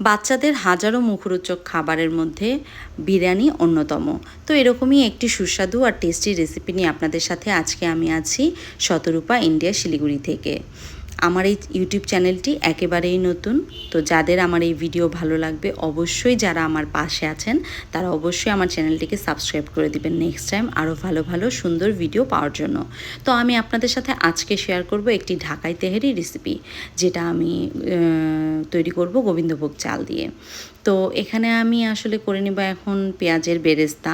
বাচ্চাদের হাজারো মুখরোচক খাবারের মধ্যে বিরিয়ানি অন্যতম। তো এরকমই একটি সুস্বাদু আর টেস্টি রেসিপি নিয়ে আপনাদের সাথে আজকে আমি আছি শতরূপা ইন্ডিয়া শিলিগুড়ি থেকে। আমার এই ইউটিউব চ্যানেলটি একেবারেই নতুন। তো যাদের আমার এই ভিডিও ভালো লাগবে, অবশ্যই যারা আমার পাশে আছেন, তারা অবশ্যই আমার চ্যানেলটিকে সাবস্ক্রাইব করে দিবেন নেক্সট টাইম আরও ভালো ভালো, সুন্দর ভিডিও পাওয়ার জন্য। তো আমি আপনাদের সাথে আজকে শেয়ার করব একটি ঢাকাই তেহেরি রেসিপি যেটা আমি তৈরি করব গোবিন্দভোগ চাল দিয়ে। তো এখানে আমি আসলে করে নেব এখন পেঁয়াজের বেরেস্তা,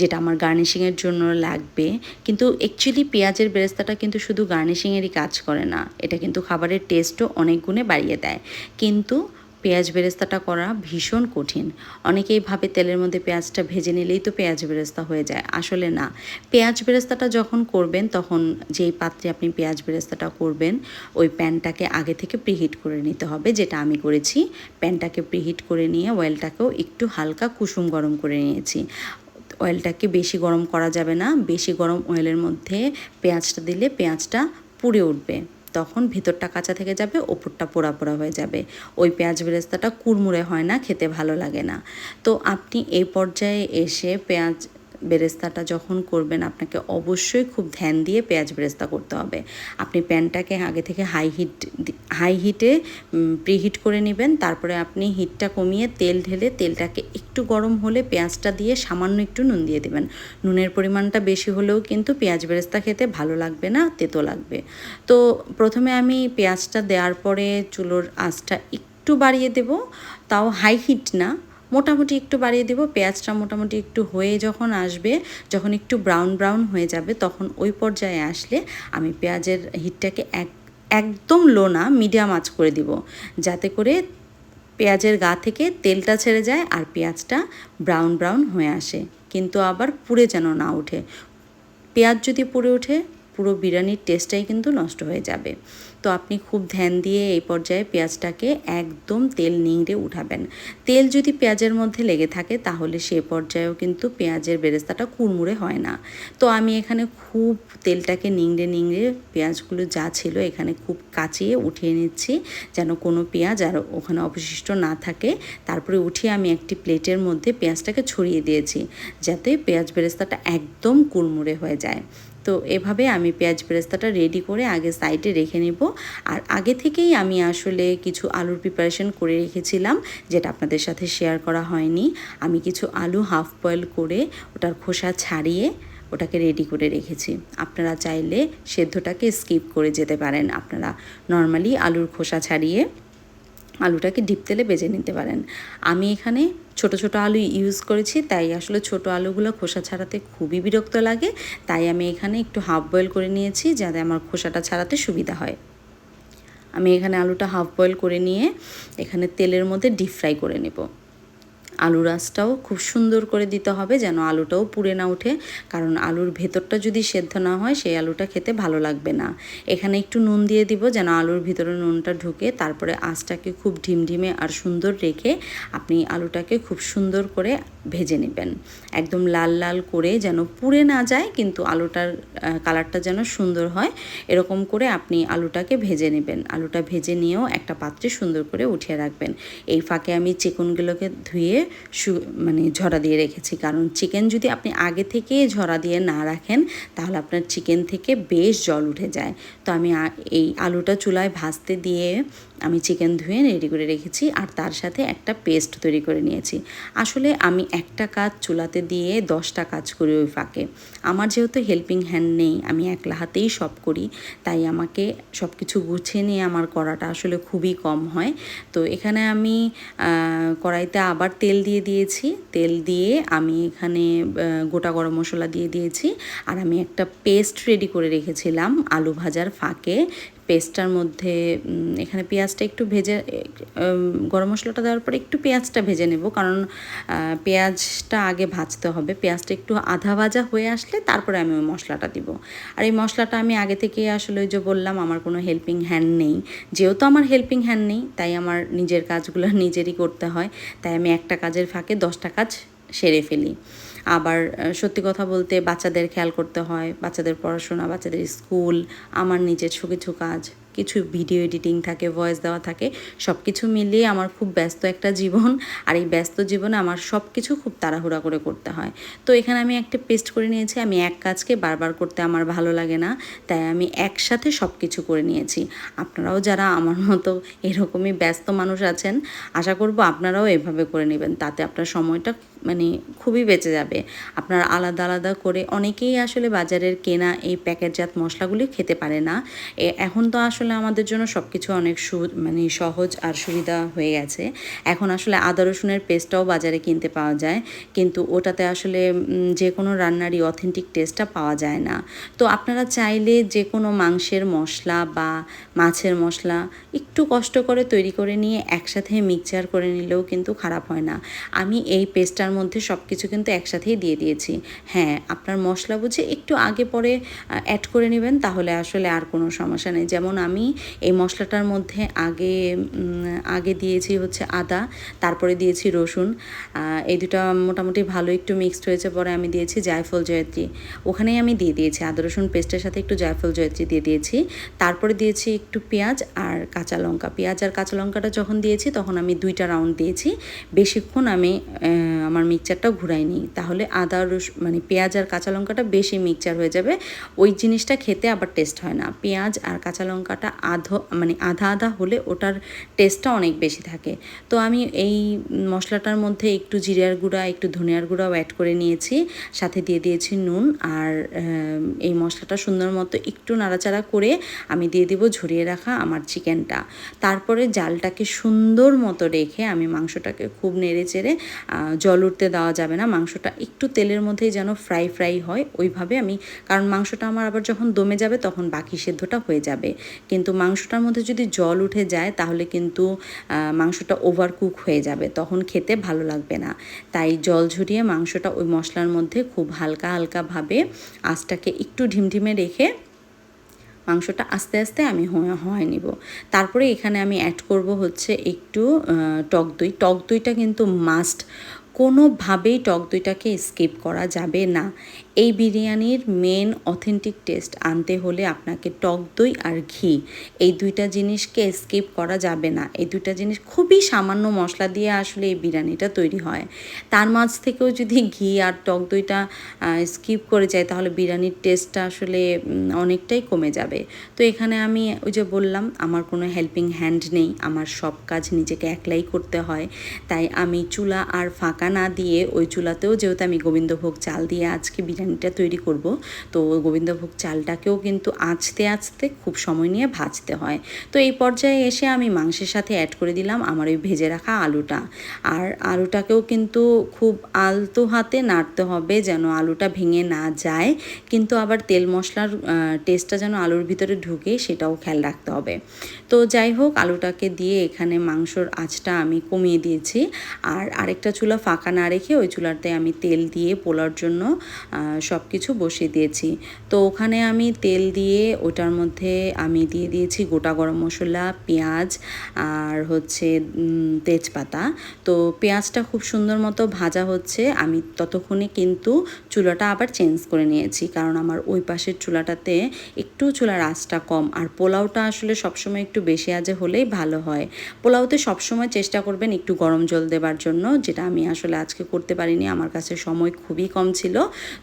যেটা আমার গার্নিশিংয়ের জন্য লাগবে। কিন্তু অ্যাকচুয়ালি পেঁয়াজের বেরেস্তাটা কিন্তু শুধু গার্নিশিংয়েরই কাজ করে না, এটা কিন্তু খাবারের টেস্টও অনেক গুণে বাড়িয়ে দেয়। কিন্তু পেঁয়াজ বেরেস্তাটা করা ভীষণ কঠিন। অনেকেই ভাবে তেলের মধ্যে পেঁয়াজটা ভেজে নিলেই তো পেঁয়াজ বেরেস্তা হয়ে যায়। আসলে না। পেঁয়াজ বেরেস্তাটা যখন করবেন, তখন যেই পাত্রে আপনি পেঁয়াজ বেরেস্তাটা করবেন, ওই প্যানটাকে আগে থেকে প্রিহিট করে নিতে হবে। যেটা আমি করেছি, প্যানটাকে প্রিহিট করে নিয়ে অয়েলটাকেও একটু হালকা কুসুম গরম করে নিয়েছি। অয়েলটাকে বেশি গরম করা যাবে না। বেশি গরম অয়েলের মধ্যে পেঁয়াজটা দিলে পেঁয়াজটা পুড়ে উঠবে। তখন ভিতরটা কাঁচা থেকে যাবে, ওপরটা পোড়া পোড়া হয়ে যাবে। ওই পেঁয়াজ বেরেস্তাটা কুড়মুড়ে হয় না, খেতে ভালো লাগে না। তো আপনি এই পর্যায়ে এসে পেঁয়াজ বেরেস্তাটা যখন করবেন, আপনাকে অবশ্যই খুব ধ্যান দিয়ে পেঁয়াজ বেরেস্তা করতে হবে। আপনি প্যানটাকে আগে থেকে হাই হিট হাই হিটে প্রিহিট করে নেবেন। তারপরে আপনি হিটটা কমিয়ে তেল ঢেলে তেলটাকে একটু গরম হলে পেঁয়াজটা দিয়ে সামান্য একটু নুন দিয়ে দেবেন। নুনের পরিমাণটা বেশি হলেও কিন্তু পেঁয়াজ বেরেস্তা খেতে ভালো লাগবে না, তেতো লাগবে। তো প্রথমে আমি পেঁয়াজটা দেওয়ার পরে চুলোর আঁচটা একটু বাড়িয়ে দেব। তাও হাই হিট না মোটামুটি একটু বাড়িয়ে দেবো। পেঁয়াজটা মোটামুটি একটু হয়ে যখন আসবে, যখন একটু ব্রাউন ব্রাউন হয়ে যাবে, তখন ওই পর্যায়ে আসলে আমি পেঁয়াজের হিটটাকে এক, একদম লো না মিডিয়াম আঁচ করে দিব। যাতে করে পেঁয়াজের গা থেকে তেলটা ছেড়ে যায় আর পেঁয়াজটা ব্রাউন ব্রাউন হয়ে আসে। কিন্তু আবার পুড়ে যেন না ওঠে। পেঁয়াজ যদি পুড়ে ওঠে পুরো বিরিয়ানির টেস্টটাই কিন্তু নষ্ট হয়ে যাবে। তো আপনি খুব ধ্যান দিয়ে এই পর্যায়ে পেঁয়াজটাকে একদম তেল নিংড়ে উঠাবেন। তেল যদি পেঁয়াজের মধ্যে লেগে থাকে, তাহলে সে পর্যায়েও কিন্তু পেঁয়াজের বেরেস্তাটা কুড়মুড়ে হয় না। তো আমি এখানে খুব তেলটাকে নিংড়ে নিংড়ে পেঁয়াজগুলো যা ছিল এখানে খুব কাচিয়ে উঠিয়ে নিচ্ছি, যেন কোনো পেঁয়াজ আর ওখানে অবশিষ্ট না থাকে। তারপরে উঠিয়ে আমি একটি প্লেটের মধ্যে পেঁয়াজটাকে ছড়িয়ে দিয়েছি, যাতে পেঁয়াজ বেরেস্তাটা একদম কুড়মুড়ে হয়ে যায়। তো এভাবে আমি পেঁয়াজ বেরেস্তাটা রেডি করে আগে সাইডে রেখে নেব। আর আগে থেকেই আমি আসলে কিছু আলুর প্রিপারেশন করে রেখেছিলাম, যেটা আপনাদের সাথে শেয়ার করা হয়নি। আমি কিছু আলু হাফ বয়েল করে ওটার খোসা ছাড়িয়ে ওটাকে রেডি করে রেখেছি। আপনারা চাইলে সেদ্ধটাকে স্কিপ করে যেতে পারেন। আপনারা নর্মালি আলুর খোসা ছাড়িয়ে আলুটাকে ডিপ তেলে বেজে নিতে পারেন। আমি এখানে ছোট ছোট আলু ইউজ করেছি, তাই আসলে ছোট আলুগুলো খোসা ছাড়াতে খুবই বিরক্ত লাগে। তাই আমি এখানে একটু হাফ বয়েল করে নিয়েছি, যাতে আমার খোসাটা ছাড়াতে সুবিধা হয়। আমি এখানে আলুটা হাফ বয়েল করে নিয়ে এখানে তেলের মধ্যে ডিপ ফ্রাই করে নেব। আলুর আঁচটাও খুব সুন্দর করে দিতে হবে যেন আলুটাও পুড়ে না ওঠে। কারণ আলুর ভেতরটা যদি সেদ্ধ না হয়, সেই আলুটা খেতে ভালো লাগবে না। এখানে একটু নুন দিয়ে দিব যেন আলুর ভিতরে নুনটা ঢুকে, তারপরে আঁচটাকে খুব ঢিমঢিমে আর সুন্দর রেখে আপনি আলুটাকে খুব সুন্দর করে ভেজে নেবেন। একদম লাল লাল করে যেন পুড়ে না যায়, কিন্তু আলুটার কালারটা যেন সুন্দর হয়, এরকম করে আপনি আলুটাকে ভেজে নেবেন। আলুটা ভেজে নিয়েও একটা পাত্রে সুন্দর করে উঠিয়ে রাখবেন। এই ফাঁকে আমি চিকনগুলোকে ধুয়ে মানে ঝরা দিয়ে রেখেছি। কারণ চিকেন যদি আপনি আগে থেকে ঝরা দিয়ে না রাখেন, তাহলে আপনার চিকেন থেকে বেশ জল উঠে যায়। তো আমি এই আলুটা চুলায় ভাজতে দিয়ে আমি চিকেন ধুয়ে রেডি করে রেখেছি আর তার সাথে একটা পেস্ট তৈরি করে নিয়েছি। আসলে আমি একটা কাজ চুলাতে দিয়ে দশটা কাজ করি ওই ফাঁকে। আমার যেহেতু হেল্পিং হ্যান্ড নেই, আমি একলা হাতেই সব করি, তাই আমাকে সব কিছু গুছিয়ে নিয়ে আমার করাটা আসলে খুবই কম হয়। তো এখানে আমি কড়াইতে আবার তেল দিয়ে দিয়েছি। তেল দিয়ে আমি এখানে গোটা গরম মশলা দিয়ে দিয়েছি। আর আমি একটা পেস্ট রেডি করে রেখেছিলাম, আলু ভাজার ফাঁকে। পেস্টটার মধ্যে এখানে পেঁয়াজটা একটু ভেজে গরম মশলাটা দেওয়ার পরে একটু পেঁয়াজটা ভেজে নেব। কারণ পেঁয়াজটা আগে ভাজতে হবে। পেঁয়াজটা একটু আধা ভাজা হয়ে আসলে তারপরে আমি ওই মশলাটা দিব। আর এই মশলাটা আমি আগে থেকে আসলে ওই যে বললাম, আমার কোনো হেল্পিং হ্যান্ড নেই। যেহেতু আমার হেল্পিং হ্যান্ড নেই, তাই আমার নিজের কাজগুলো নিজেরই করতে হয়। তাই আমি একটা কাজের ফাঁকে দশটা কাজ সেরে ফেলি। আবার সত্যি কথা বলতে বাচ্চাদের খেয়াল করতে হয়, বাচ্চাদের পড়াশোনা, বাচ্চাদের স্কুল, আমার নিজের কিছু কাজ, কিছু ভিডিও এডিটিং থাকে, ভয়েস দেওয়া থাকে সব কিছু মিলিয়ে আমার খুব ব্যস্ত একটা জীবন। আর এই ব্যস্ত জীবনে আমার সব কিছু খুব তাড়াহুড়া করে করতে হয়। তো এখানে আমি একটা পেস্ট করে নিয়েছি, আমি এক কাজকে বারবার করতে আমার ভালো লাগে না, তাই আমি একসাথে সব কিছু করে নিয়েছি। আপনারাও যারা আমার মতো এরকমই ব্যস্ত মানুষ আছেন, আশা করব আপনারাও এভাবে করে নেবেন, তাতে আপনার সময়টা মানে খুবই বেঁচে যাবে। আপনার আলাদা আলাদা করে অনেকেই আসলে বাজারের কেনা এই প্যাকেটজাত মশলাগুলি খেতে পারে না। এখন তো আসলে আমাদের জন্য সব কিছু অনেক সু মানে সহজ আর সুবিধা হয়ে গেছে। এখন আসলে আদা রসুনের পেস্টটাও বাজারে কিনতে পাওয়া যায়। কিন্তু ওটাতে আসলে যে কোনো রান্নারই অথেন্টিক টেস্টটা পাওয়া যায় না। তো আপনারা চাইলে যে কোনো মাংসের মশলা বা মাছের মশলা একটু কষ্ট করে তৈরি করে নিয়ে একসাথে মিক্সচার করে নিলেও কিন্তু খারাপ হয় না। আমি এই পেস্টটার মধ্যে সব কিছু কিন্তু একসাথেই দিয়ে দিয়েছি। হ্যাঁ আপনার মশলা বুঝে একটু আগে পরে অ্যাড করে নেবেন তাহলে আসলে আর কোনো সমস্যা নেই। যেমন আমি এই মশলাটার মধ্যে আগে আগে দিয়েছি হচ্ছে আদা তারপরে দিয়েছি রসুন। এই দুটো মোটামুটি ভালো একটু মিক্সড হয়েছে পরে আমি দিয়েছি জায়ফল জয়ত্রী। ওখানেই আমি দিয়ে দিয়েছি আদা রসুন পেস্টের সাথে একটু জায়ফল জয়ত্রী দিয়ে দিয়েছি। তারপরে দিয়েছি একটু পেঁয়াজ আর কাঁচা লঙ্কা। পেঁয়াজ আর কাঁচা লঙ্কাটা যখন দিয়েছি তখন আমি দুইটা রাউন্ড দিয়েছি। বেশিক্ষণ আমি আহ, আমার মিক্সচারটা ঘুরাই নিই। তাহলে আদা, রস মানে পেঁয়াজ আর কাঁচা লঙ্কাটা বেশি মিক্সচার হয়ে যাবে। ওই জিনিসটা খেতে আবার টেস্ট হয় না। পেঁয়াজ আর কাঁচা লঙ্কাটা আধো মানে আধা আধা হলে ওটার টেস্টটা অনেক বেশি থাকে। তো আমি এই মশলাটার মধ্যে একটু জিরার গুঁড়া, একটু ধনিয়ার গুঁড়াও অ্যাড করে নিয়েছি। সাথে দিয়ে দিয়েছি নুন আর এই মশলাটা সুন্দর মতো একটু নাড়াচাড়া করে আমি দিয়ে দেবো ঝরিয়ে রাখা আমার চিকেনটা। তারপরে জালটাকে সুন্দর মতো রেখে আমি মাংসটাকে খুব নেড়ে চেড়ে জল উঠতে দেওয়া যাবে না। মাংসটা একটু তেলের মধ্যেই যেন ফ্রাই ফ্রাই হয়, ওইভাবে আমি, কারণ মাংসটা আমার আবার যখন দমে যাবে তখন বাকি সেদ্ধটা হয়ে যাবে। কিন্তু মাংসটার মধ্যে যদি জল উঠে যায় তাহলে কিন্তু মাংসটা ওভার কুক হয়ে যাবে, তখন খেতে ভালো লাগবে না। তাই জল ঝরিয়ে মাংসটা ওই মশলার মধ্যে খুব হালকা হালকাভাবে আঁচটাকে একটু ঢিমঢিমে রেখে মাংসটা আস্তে আস্তে আমি হয় হয় নিব। তারপরে এখানে আমি অ্যাড করব হচ্ছে একটু টক দই। টক দইটা কিন্তু মাস্ট কোনোভাবেই টক দইটাকে স্কিপ করা যাবে না। এই বিরিয়ানির মেন অথেন্টিক টেস্ট আনতে হলে আপনাকে টক দই আর ঘি। এই দুইটা জিনিসকে স্কিপ করা যাবে না। এই দুইটা জিনিস খুবই সামান্য মশলা দিয়ে আসলে এই বিরিয়ানিটা তৈরি হয়। তার মাঝ থেকেও যদি ঘি আর টক দইটা স্কিপ করে যায়, তাহলে বিরিয়ানির টেস্টটা আসলে অনেকটাই কমে যাবে। তো এখানে আমি ওই যে বললাম, আমার কোনো হেল্পিং হ্যান্ড নেই। আমার সব কাজ নিজেকে একলাই করতে হয়। তাই আমি চুলা আর ফাঁকা না দিয়ে, ওই চুলাতেও যেহেতু আমি গোবিন্দভোগ চাল দিয়ে আজকে বিরিয়ানিটা তৈরি করব। তো গোবিন্দভোগ চালটাকেও কিন্তু আঁচতে আঁচতে খুব সময় নিয়ে ভাজতে হয়। তো এই পর্যায়ে এসে আমি মাংসের সাথে অ্যাড করে দিলাম আমার ওই ভেজে রাখা আলুটা। আর আলুটাকেও কিন্তু খুব আলতো হাতে নাড়তে হবে যেন আলুটা ভেঙে না যায়। কিন্তু আবার তেল মশলার টেস্টটা যেন আলুর ভিতরে ঢুকে সেটাও খেয়াল রাখতে হবে। তো যাই হোক, আলুটাকে দিয়ে এখানে মাংসর আঁচটা আমি কমিয়ে দিয়েছি। আর আরেকটা চুলা ফাঁকা না রেখে ওই চুলাতে আমি তেল দিয়ে পোলার জন্য সব কিছু বসিয়ে দিয়েছি। তো ওখানে আমি তেল দিয়ে ওটার মধ্যে আমি দিয়ে দিয়েছি গোটা গরম মশলা, পেঁয়াজ আর হচ্ছে তেজপাতা। তো পেঁয়াজটা খুব সুন্দর মতো ভাজা হচ্ছে। আমি ততক্ষণে কিন্তু চুলাটা আবার চেঞ্জ করে নিয়েছি। কারণ আমার ওই পাশের চুলাটাতে একটু চুলার আঁচটা কম। আর পোলাওটা আসলে সবসময় একটু বেশি আজে হলেই ভালো হয়। পোলাওতে সবসময় চেষ্টা করবেন একটু গরম জল দেবার জন্য, যেটা আমি আসলে আজকে করতে পারিনি। আমার কাছে সময় খুবই কম ছিল।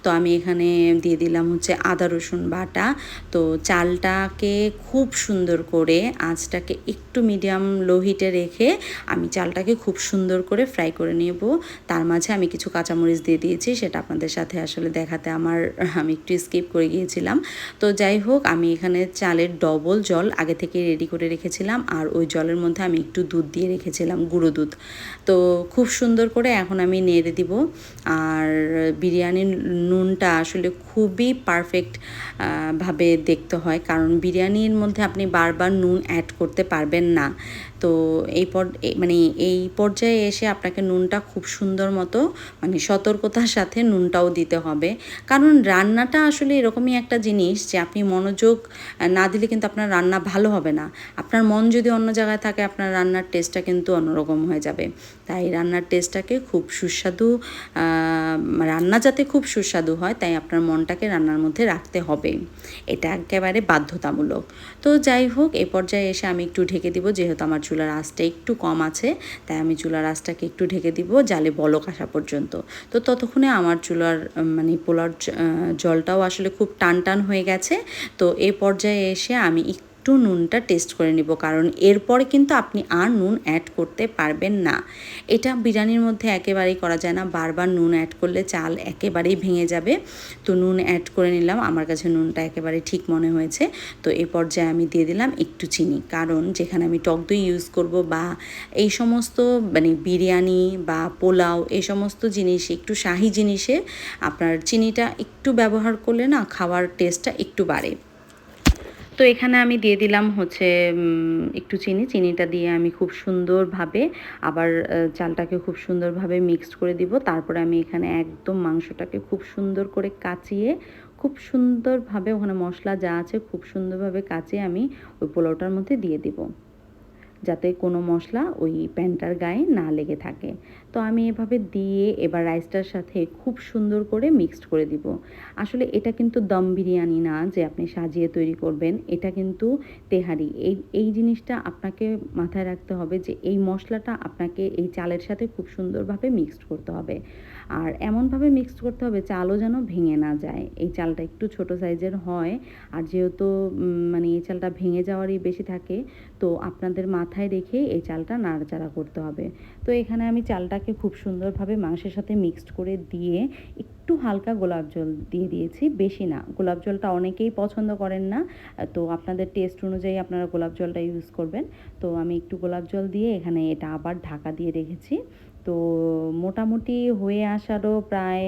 তো আমি এখানে দিয়ে দিলাম হচ্ছে আদা, রসুন বাটা। তো চালটাকে খুব সুন্দর করে আঁচটাকে একটু মিডিয়াম লো হিটে রেখে আমি চালটাকে খুব সুন্দর করে ফ্রাই করে নেব। তার মাঝে আমি কিছু কাঁচামরিচ দিয়ে দিয়েছি, সেটা আপনাদের সাথে আসলে দেখাতে আমার, আমি একটু স্কিপ করে গিয়েছিলাম। তো যাই হোক, আমি এখানে চালের ডবল জল আগে থেকে রেডি করে রেখেছিলাম, আর ওই জলের মধ্যে আমি একটু দুধ দিয়ে রেখেছিলাম, গুঁড়ো দুধ। তো খুব সুন্দর করে এখন আমি নেড়ে দিব, আর বিরিয়ানির নুনটা আসলে খুবই পারফেক্ট ভাবে দেখতে হয়। কারণ বিরিয়ানির মধ্যে আপনি বারবার নুন অ্যাড করতে পারবেন না। তো এই পর মানে এই পর্যায়ে এসে আপনাকে নুনটা খুব সুন্দর মতো মানে সতর্কতার সাথে নুনটাও দিতে হবে। কারণ রান্নাটা আসলে এরকমই একটা জিনিস যে আপনি মনোযোগ না দিলে কিন্তু আপনার রান্না ভালো হবে না। আপনার মন যদি অন্য জায়গায় থাকে, আপনার রান্নার টেস্টটা কিন্তু অন্যরকম হয়ে যাবে। তাই রান্নার টেস্টটাকে খুব সুস্বাদু রান্না যাতে খুব সুস্বাদু হয়, তাই আপনার মনটাকে রান্নার মধ্যে রাখতে হবে। এটা একেবারে বাধ্যতামূলক। তো যাই হোক এই পর্যায়ে এসে আমি একটু ঢেকে দিব, যেহেতু আমার চুলার আঁচটা একটু কম আছে, তাই আমি চুলার আঁচটাকে একটু ঢেকে দিব জালে বলক আসা পর্যন্ত। তো ততক্ষণে আমার চুলার মানে পোলার জলটাও আসলে খুব টান টান হয়ে গেছে। তো এ পর্যায়ে এসে আমি একটু নুনটা টেস্ট করে নিব, কারণ এরপরে কিন্তু আপনি আর নুন অ্যাড করতে পারবেন না। এটা বিরিয়ানির মধ্যে একেবারেই করা যায় না, বারবার নুন অ্যাড করলে চাল একেবারেই ভেঙে যাবে। তো নুন অ্যাড করে নিলাম, আমার কাছে নুনটা একেবারে ঠিক মনে হয়েছে। তো এ পর্যায়ে আমি দিয়ে দিলাম একটু চিনি, কারণ যেখানে আমি টক দই ইউজ করব বা এই সমস্ত মানে বিরিয়ানি বা পোলাও, এই সমস্ত জিনিস, একটু শাহি জিনিসে আপনার চিনিটা একটু ব্যবহার করলে না খাওয়ার টেস্টটা একটু বাড়ে। তো এখানে আমি দিয়ে দিলাম হচ্ছে একটু চিনি। চিনিটা দিয়ে আমি খুব সুন্দরভাবে আবার চালটাকে খুব সুন্দরভাবে মিক্সড করে দিব। তারপরে আমি এখানে একদম মাংসটাকে খুব সুন্দর করে কাচিয়ে, খুব সুন্দরভাবে ওখানে মশলা যা আছে খুব সুন্দরভাবে কাচিয়ে আমি ওই পোলাওটার মধ্যে দিয়ে দিব। যাতে কোনো মশলা ওই প্যানটার গায়ে না লেগে থাকে। তো আমি এভাবে দিয়ে এবার রাইসটার সাথে খুব সুন্দর করে মিক্সড করে দিব। আসলে এটা কিন্তু দম বিরিয়ানি না যে আপনি সাজিয়ে তৈরি করবেন, এটা কিন্তু তেহারি। এই এই জিনিসটা আপনাকে মাথায় রাখতে হবে যে এই মশলাটা আপনাকে এই চালের সাথে খুব সুন্দরভাবে মিক্সড করতে হবে। আর এমনভাবে মিক্সড করতে হবে চালও যেন ভেঙে না যায়। এই চালটা একটু ছোট সাইজের হয়, আর যেহেতু মানে এই চালটা ভেঙে যাওয়ারই বেশি থাকে, তো আপনাদের মাথায় রেখে এই চালটা নাড়াচাড়া করতে হবে। তো এখানে আমি চালটাকে খুব সুন্দরভাবে মাংসের সাথে মিক্সড করে দিয়ে একটু হালকা গোলাপ জল দিয়ে দিয়েছি, বেশি না। গোলাপ জলটা অনেকেই পছন্দ করেন না, তো আপনাদের টেস্ট অনুযায়ী আপনারা গোলাপ জলটা ইউজ করবেন। তো আমি একটু গোলাপ জল দিয়ে এখানে এটা আবার ঢাকা দিয়ে রেখেছি। তো মোটামুটি হয়ে আসারও প্রায়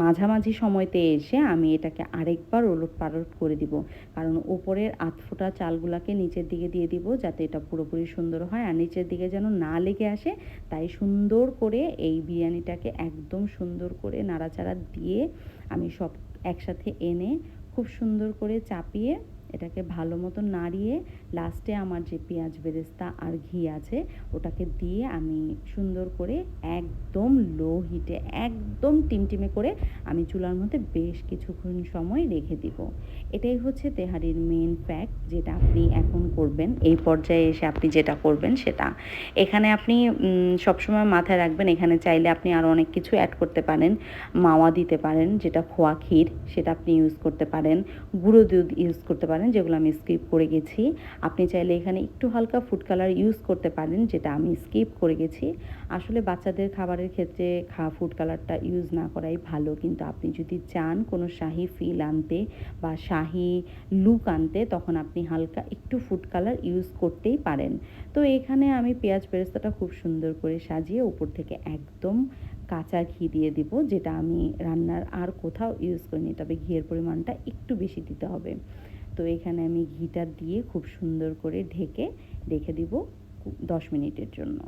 মাঝামাঝি সময়তে এসে আমি এটাকে আরেকবার ওলট পালট করে দিব। কারণ ওপরের আধফোটা চালগুলাকে নিচের দিকে দিয়ে দিব যাতে এটা পুরোপুরি সুন্দর হয়। আর নিচের দিকে যেন না লেগে আসে, তাই সুন্দর করে এই বিরিয়ানিটাকে একদম সুন্দর করে নাড়াচাড়া দিয়ে আমি সব একসাথে এনে খুব সুন্দর করে চাপিয়ে এটাকে ভালো মতো নাড়িয়ে লাস্টে আমার যে পেঁয়াজ বেরেস্তা আর ঘি আছে, ওটাকে দিয়ে আমি সুন্দর করে একদম লো হিটে একদম টিমটিমে করে আমি চুলার মধ্যে বেশ কিছুক্ষণ সময় রেখে দিব। এটাই হচ্ছে তেহারির মেন ফ্যাক্ট যেটা আপনি এখন করবেন, এই পর্যায়ে এসে আপনি যেটা করবেন সেটা। এখানে আপনি সবসময় মাথায় রাখবেন, এখানে চাইলে আপনি আরও অনেক কিছু অ্যাড করতে পারেন, মাওয়া দিতে পারেন, যেটা খোয়া ক্ষীর, সেটা আপনি ইউজ করতে পারেন, গুঁড়ো দুধ ইউজ করতে পারেন, যেগুলো আমি স্কিপ করে গেছি। আপনি চাইলে এখানে একটু হালকা ফুড কালার ইউজ করতে পারেন, যেটা আমি স্কিপ করে গেছি। আসলে বাচ্চাদের খাবারের ক্ষেত্রে খা ফুড কালারটা ইউজ না করাই ভালো, কিন্তু আপনি যদি চান কোনো শাহি ফিল আনতে বা শাহি লুক আনতে, তখন আপনি হালকা একটু ফুড কালার ইউজ করতেই পারেন। তো এখানে আমি পেঁয়াজ বেরেস্তাটা খুব সুন্দর করে সাজিয়ে উপর থেকে একদম কাঁচা ঘি দিয়ে দিব, যেটা আমি রান্নার আর কোথাও ইউজ করিনি, তবে ঘিয়ের পরিমাণটা একটু বেশি দিতে হবে। তো এখানে আমি ঘিটা দিয়ে খুব সুন্দর করে ঢেকে রেখে দিব দশ মিনিটের জন্য।